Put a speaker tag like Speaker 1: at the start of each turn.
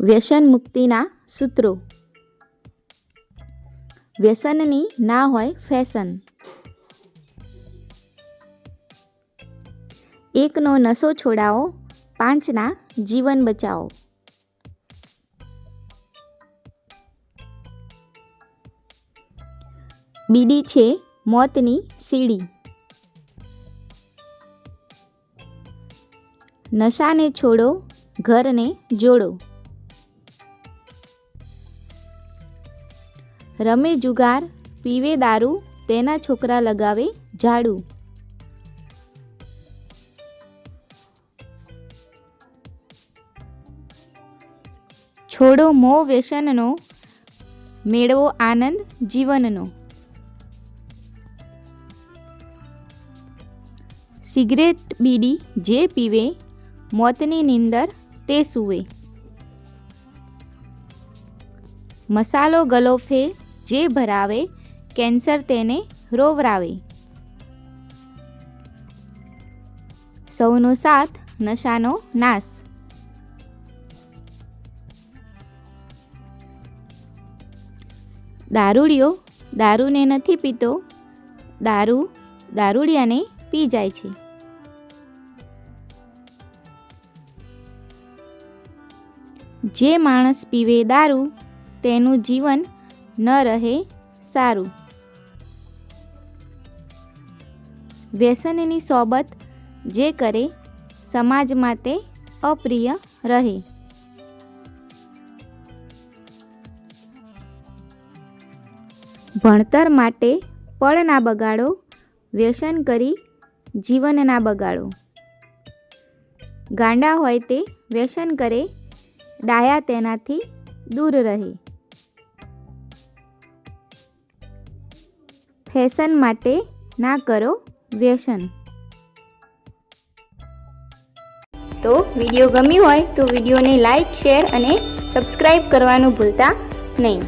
Speaker 1: વ્યસન મુક્તિના સૂત્રો. વ્યસનની ના હોય ફેશન. એકનો નશો છોડાવો, પાંચના જીવન બચાવો. બીડી છે મોતની સીડી. નશાને છોડો, ઘરને જોડો. રમે જુગાર, પીવે દારૂ, તેના છોકરા લગાવે ઝાડુ. છોડો મો વ્યસનનો, મેળવો આનંદ જીવનનો. સિગરેટ બીડી જે પીવે, મોતની નીંદર તે સૂવે. મસાલો ગલોફે જે ભરાવે, કેન્સર તેને રોવરાવે. સૌનો સાથ, નશાનો નાશ. દારૂડિયો દારૂને નથી પીતો, દારૂ દારૂડિયાને પી જાય છે. જે માણસ પીવે દારૂ, તેનું જીવન ન રહે સારું. વ્યસનની સોબત જે કરે સમાજ માટે અપ્રિય રહે. ભણતર માટે પળ ના બગાડો, વ્યસન કરી જીવન ના બગાડો. ગાંડા હોય તે વ્યસન કરે, ડાયા તેનાથી દૂર રહે. ફેશન માટે ના કરો વ્યસન. તો વીડિયો ગમ્યું હોય તો વિડીયોને લાઈક, શેર અને સબસ્ક્રાઈબ કરવાનું ભૂલતા નહીં.